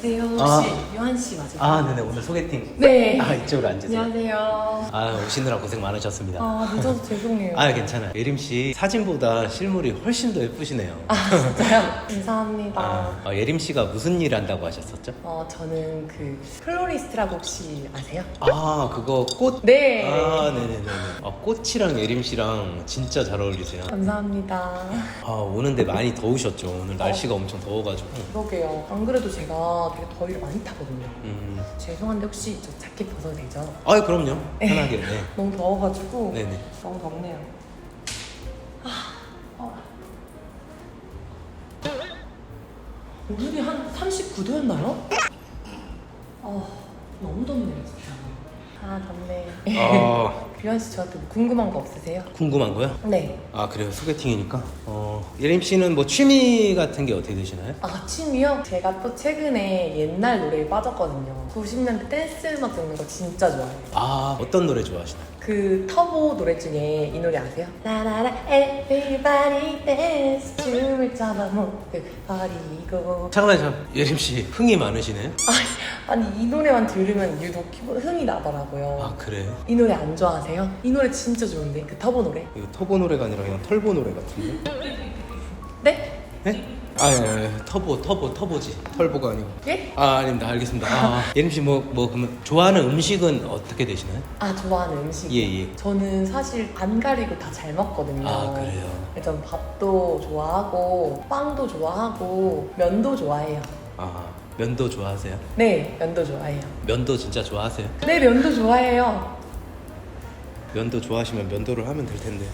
안녕하세요. 혹시 아. 요한 씨 맞으세요? 아, 네네. 오늘 소개팅. 네. 아, 이쪽으로 앉으세요. 안녕하세요. 아, 오시느라 고생 많으셨습니다. 아 늦어서 죄송해요. 아, 괜찮아요. 예림 씨 사진보다 실물이 훨씬 더 예쁘시네요. 아, 진짜요? 감사합니다. 아, 어, 예림 씨가 무슨 일 한다고 하셨었죠? 어 저는 그 플로리스트라고 혹시 아세요? 아, 그거 꽃. 네. 아, 네네네. 아, 꽃이랑 예림 씨랑 진짜 잘 어울리세요. 감사합니다. 아, 오는데 많이 더우셨죠. 오늘 날씨가 엄청 더워가지고. 그러게요. 안 그래도 제가 되게 더위를 많이 타거든요. 음. 죄송한데 혹시 저 자켓 벗어도 되죠? 아, 그럼요. 편하게. 네. 너무 더워가지고 네네. 너무 덥네요. 아, 어. 오늘이 한 39도였나요? 아 너무 덥네요 진짜. 아 덥네. 아, 규현 씨 저한테 뭐 궁금한 거 없으세요? 궁금한 거요? 네. 아, 그래요. 소개팅이니까. 어, 예림 씨는 뭐 취미 같은 게 어떻게 되시나요? 아 취미요? 제가 또 최근에 옛날 노래에 빠졌거든요. 90년대 댄스 음악 듣는 거 진짜 좋아해요. 아, 어떤 노래 좋아하시나요? 그 터보 노래 중에 이 노래 아세요? 라라라 everybody dance 춤을 춰봐 모두 버리고 잠깐만요. 잠깐만. 예림 씨 흥이 많으시네요. 아니 이 노래만 들으면 유독 기분 흥이 나더라고요 아, 그래요? 이 노래 안 좋아하세요? 이 노래 진짜 좋은데 그 터보 노래 이거 터보 노래가 아니라 그냥 털보 노래 같은데? 네? 네? 아, 예, 예. 터보, 터보, 터보지. 털보가 아니고. 예? 아, 아닙니다. 알겠습니다. 아, 예림 씨 뭐, 뭐, 그러면 좋아하는 음식은 어떻게 되시나요? 아 좋아하는 음식 예, 예. 저는 사실 안 가리고 다 잘 먹거든요 아, 그래요? 전 밥도 좋아하고 빵도 좋아하고 면도 좋아해요 아, 면도 좋아하세요? 네 면도 좋아해요 면도 진짜 좋아하세요? 네 면도 좋아해요 면도 좋아하시면 면도를 하면 될 텐데.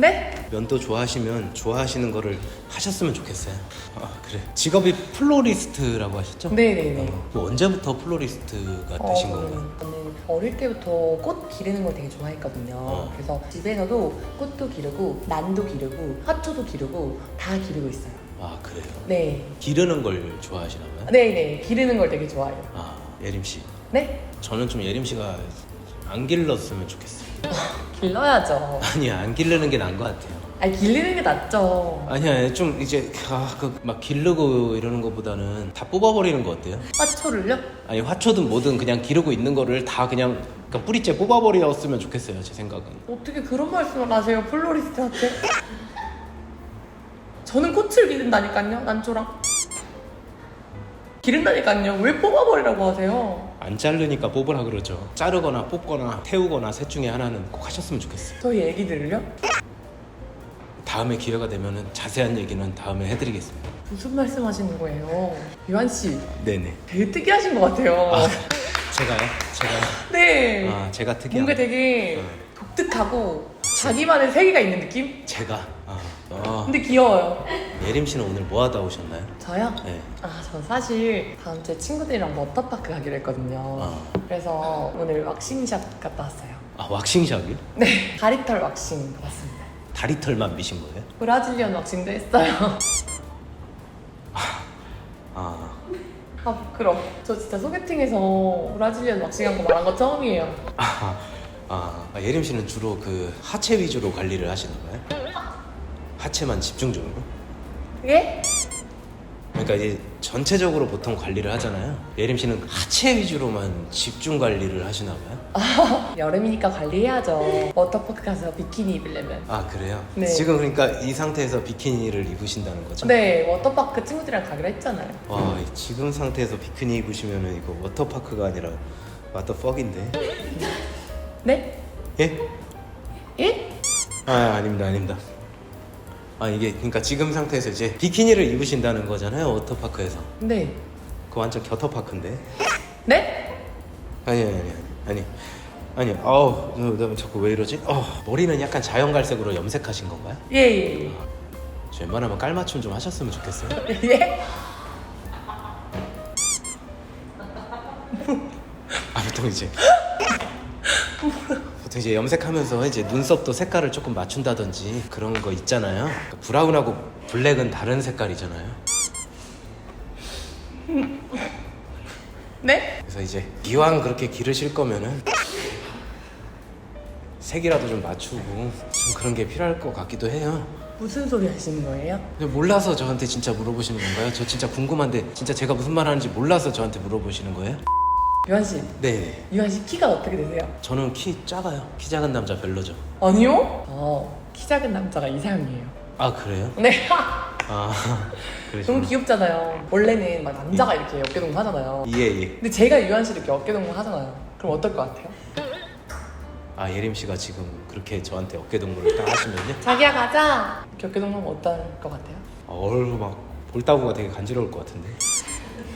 네? 면도 좋아하시면 좋아하시는 거를 하셨으면 좋겠어요. 아, 그래. 직업이 플로리스트라고 하셨죠? 네네네 어, 뭐 언제부터 플로리스트가 되신 건가요? 저는 어릴 때부터 꽃 기르는 걸 되게 좋아했거든요. 어. 그래서 집에서도 꽃도 기르고 난도 기르고 화초도 기르고 다 기르고 있어요. 아, 그래요. 네. 기르는 걸 좋아하시나 봐요? 네네. 기르는 걸 되게 좋아해요. 아, 예림 씨. 네? 저는 좀 예림 씨가 안 길렀으면 좋겠어요. 길러야죠. 아니야, 안 기르는 게 나은 것 같아요. 아니 기르는 게 낫죠. 아니야, 좀 이제 아, 그막 기르고 이러는 것보다는 다 뽑아버리는 거 어때요? 화초를요? 아니 화초든 뭐든 그냥 기르고 있는 거를 다 그냥 그러니까 뿌리째 뽑아버렸으면 좋겠어요, 제 생각은. 어떻게 그런 말씀을 하세요, 플로리스트한테? 저는 꽃을 기른다니까요, 난초랑. 기른다니까요. 왜 뽑아버리라고 하세요? 안 자르니까 뽑으라 그러죠. 자르거나 뽑거나 태우거나 셋 중에 하나는 꼭 하셨으면 좋겠어요. 저희 애기들을요? 다음에 기회가 되면은 자세한 얘기는 다음에 해드리겠습니다. 무슨 말씀 하시는 거예요? 유한 씨, 네네. 되게 특이하신 것 같아요. 아, 제가요? 제가요? 네. 아, 제가 특이한. 뭔가 되게 네. 독특하고 자기만의 세계가 있는 느낌? 제가. 아, 아. 근데 귀여워요. 예림 씨는 오늘 뭐 하다 오셨나요? 저요? 네. 아, 저 사실 다음 주에 친구들이랑 워터파크 가기로 했거든요. 아. 그래서 오늘 왁싱샵 갔다 왔어요. 아 왁싱샵이요? 네, 다리털 왁싱 받았습니다. 다리털만 미신 거예요? 브라질리언 왁싱도 했어요. 아, 아, 그럼 저 진짜 소개팅에서 브라질리언 왁싱한 거 말한 거 처음이에요. 아, 아, 아, 예림 씨는 주로 그 하체 위주로 관리를 하시나 봐요? 하체만 집중적으로? 예? 그러니까 이제 전체적으로 보통 관리를 하잖아요. 예림 씨는 하체 위주로만 집중 관리를 하시나 봐요? 여름이니까 관리해야죠. 워터파크 가서 비키니 입으려면. 아 그래요? 네. 지금 그러니까 이 상태에서 비키니를 입으신다는 거죠? 네, 워터파크 친구들이랑 가기로 했잖아요. 와 이- 지금 상태에서 비키니 입으시면은 이거 워터파크가 아니라 와터퍽인데? 네? 예? 예? 아 아닙니다 아닙니다. 아 이게 그러니까 지금 상태에서 이제 비키니를 입으신다는 거잖아요 워터파크에서. 네. 그거 완전 겨터파크인데? 네? 아니 아니 아니 아니 아니 아우 나, 나 자꾸 왜 이러지? 어 머리는 약간 자연 갈색으로 염색하신 건가요? 예, 예. 저 웬만하면 깔맞춤 좀 하셨으면 좋겠어요. 예? 아 보통 이제 보통 이제 염색하면서 이제 눈썹도 색깔을 조금 맞춘다든지 그런 거 있잖아요. 그러니까 브라운하고 블랙은 다른 색깔이잖아요. 네? 그래서 이제 이왕 그렇게 기르실 거면은 색이라도 좀 맞추고 좀 그런 게 필요할 것 같기도 해요. 무슨 소리 하시는 거예요? 근데 몰라서 저한테 진짜 물어보시는 건가요? 저 진짜 궁금한데 진짜 제가 무슨 말 하는지 몰라서 저한테 물어보시는 거예요? 유한 씨, 네. 유한 씨 키가 어떻게 되세요? 저는 키 작아요. 키 작은 남자 별로죠. 아니요. 저키 작은 남자가 이상이에요. 아 그래요? 네. 아 너무 그러시구나. 귀엽잖아요. 원래는 막 남자가 이렇게 어깨동무 하잖아요. 예 예. 근데 제가 유한 씨 이렇게 어깨동무 하잖아요. 그럼 어떨 것 같아요? 아 예림 씨가 지금 그렇게 저한테 어깨 동무를 딱 하시면요. 자기야 가자. 이렇게 어깨동무 하면 어떨 것 같아요? 아, 얼굴 막 볼따구가 되게 간지러울 것 같은데.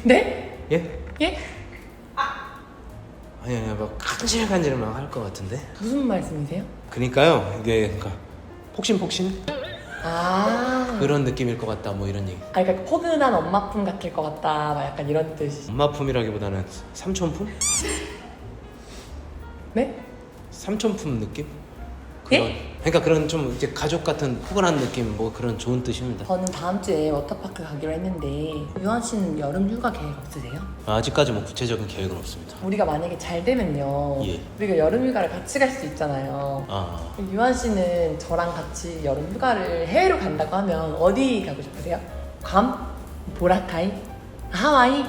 네? 예? 예? 아니 아니 막 간질간질 막 할 것 같은데. 무슨 말씀이세요? 그니까요 이게 그러니까 폭신폭신 아. 그런 느낌일 것 같다 뭐 이런 얘기. 아, 그러니까 포근한 엄마품 같을 것 같다. 막 약간 이런 뜻이. 엄마 품이라기보다는 삼촌 품? 네? 삼촌 품 느낌? 예? 그런, 그러니까 그런 좀 이제 가족 같은 포근한 느낌 뭐 그런 좋은 뜻입니다. 저는 다음 주에 워터파크 가기로 했는데 유한 씨는 여름 휴가 계획 없으세요? 아직까지 뭐 구체적인 계획은 없습니다. 우리가 만약에 잘 되면요. 예. 우리가 여름 휴가를 같이 갈 수 있잖아요. 아 유한 씨는 저랑 같이 여름 휴가를 해외로 간다고 하면 어디 가고 싶으세요? 괌? 보라카이? 하와이?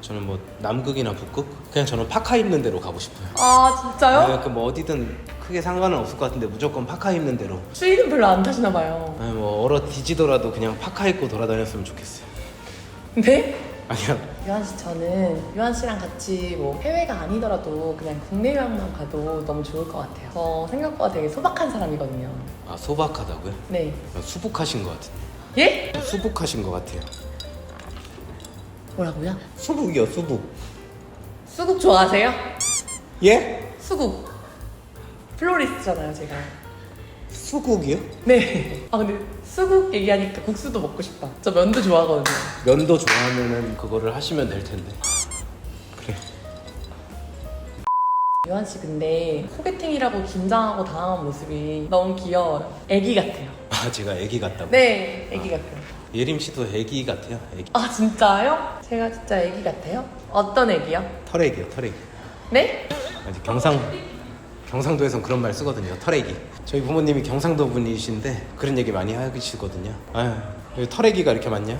저는 뭐 남극이나 북극 그냥 저는 파카 입는 대로 가고 싶어요. 아 진짜요? 그뭐 어디든 크게 상관은 없을 것 같은데 무조건 파카 입는 대로. 추위는 별로 안 타시나 봐요. 아니 뭐 얼어 뒤지더라도 그냥 파카 입고 돌아다녔으면 좋겠어요. 네? 아니야. 유한 씨 저는 유한 씨랑 같이 뭐 해외가 아니더라도 그냥 국내 여행만 가도 너무 좋을 것 같아요. 저 생각보다 되게 소박한 사람이거든요. 아 소박하다고요? 네. 수북하신 것 같은데. 예? 수북하신 것 같아요. 뭐라고요? 수북이요 수북. 수국 좋아하세요? 예? 수국. 플로리스트잖아요, 제가. 수국이요? 네. 아 근데 수국 얘기하니까 국수도 먹고 싶다. 저 면도 좋아하거든요. 면도 좋아하면은 그거를 하시면 될 텐데. 그래. 유한 씨 근데 소개팅이라고 긴장하고 당황한 모습이 너무 귀여워요. 애기 같아요. 아 제가 애기 같다고. 네, 애기 같아요. 예림 씨도 애기 같아요. 애기. 아 진짜요? 제가 진짜 애기 같아요? 어떤 애기요? 털애기요 털애기. 네? 아직 경상 경상도에선 그런 말 쓰거든요. 털애기. 저희 부모님이 경상도 분이신데 그런 얘기 많이 하시거든요. 아유 왜 털애기가 이렇게 많냐?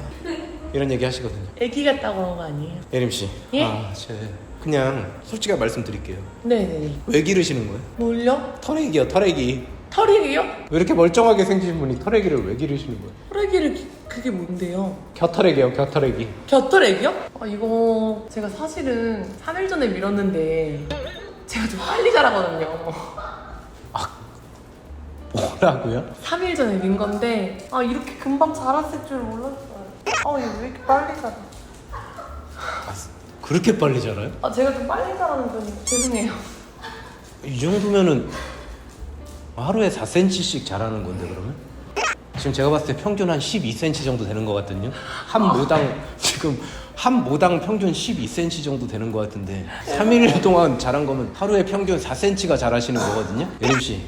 이런 얘기 하시거든요. 애기 같다고 그런 거 아니에요? 예림 씨. 예? 아, 제 그냥 솔직하게 말씀드릴게요. 네네네. 왜 기르시는 거예요? 뭘요? 털애기요 털애기. 털애기요? 왜 이렇게 멀쩡하게 생기신 분이 털애기를 왜 기르시는 거예요? 털애기를 기- 그게 뭔데요? 겨털애기요 겨털애기. 곁털애기요? 아 이거 제가 사실은 3일 전에 밀었는데 제가 좀 빨리 자라거든요. 뭐라고요? 3일 전에 민 건데 아 이렇게 금방 자랐을 줄 몰랐어요. 아 이거 왜 이렇게 빨리 자라? 아, 그렇게 빨리 자라요? 아 제가 좀 빨리 자라는 편이 죄송해요. 이 정도면은 하루에 4cm씩 자라는 건데 그러면? 지금 제가 봤을 때 평균 한 12cm 정도 되는 것 같거든요. 한 모당 지금 한 모당 평균 12cm 정도 되는 것 같은데 3일 동안 자란 거면 하루에 평균 4cm가 자라시는 거거든요. 예림 씨,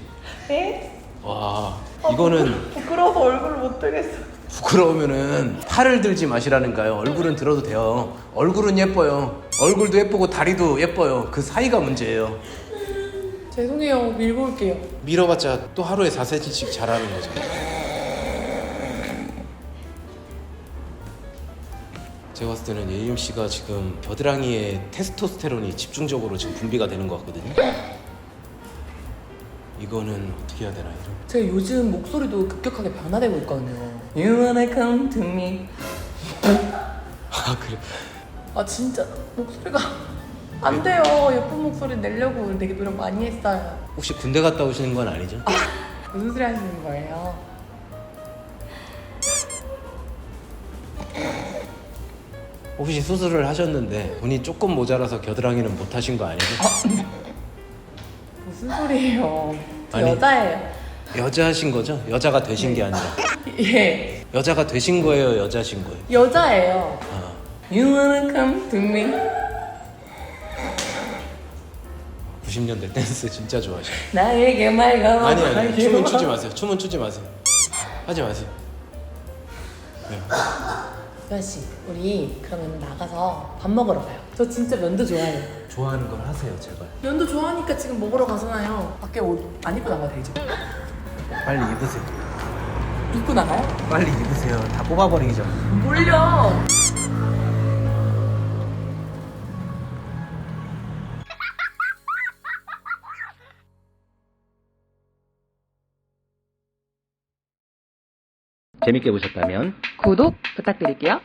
네? 와 이거는 부끄러워서 얼굴을 못 들겠어. 부끄러우면은 팔을 들지 마시라는가요? 얼굴은 들어도 돼요. 얼굴은 예뻐요. 얼굴도 예쁘고 다리도 예뻐요. 그 사이가 문제예요. 죄송해요. 밀고 올게요. 밀어봤자 또 하루에 4cm씩 자라는 거죠. 제가 봤을 때는 예임 씨가 지금 겨드랑이에 테스토스테론이 집중적으로 지금 분비가 되는 것 같거든요. 이거는 어떻게 해야 되나 이런. 제가 요즘 목소리도 급격하게 변화되고 있거든요. You wanna come to me? 아 그래. 아 진짜 목소리가 안 돼요. 예쁜 목소리 내려고 되게 노력 많이 했어요. 혹시 군대 갔다 오시는 건 아니죠? 무슨 소리 하시는 거예요? 혹시 수술을 하셨는데 돈이 조금 모자라서 겨드랑이는 못 하신 거 아니죠? 무슨 소리예요? 저 아니. 여자예요. 여자 하신 거죠? 여자가 되신 게 아니라 예, 여자가 되신 거예요, 여자신 거예요? 여자예요. 아, You wanna come to me? 90년대 댄스 진짜 좋아하시네. 나에게 말가 아니 아니 춤은 추지 마세요. 춤은 추지 마세요. 하지 마세요. 네. 규환 씨, 우리 그러면 나가서 밥 먹으러 가요. 저 진짜 면도 좋아해요. 좋아하는 걸 하세요 제발 면도 좋아하니까 지금 먹으러 가잖아요. 밖에 옷 안 입고 나가도 되죠? 빨리 입으세요 입고 나가요? 빨리 입으세요 다 뽑아버리기 전 몰려. 재밌게 보셨다면 구독 부탁드릴게요.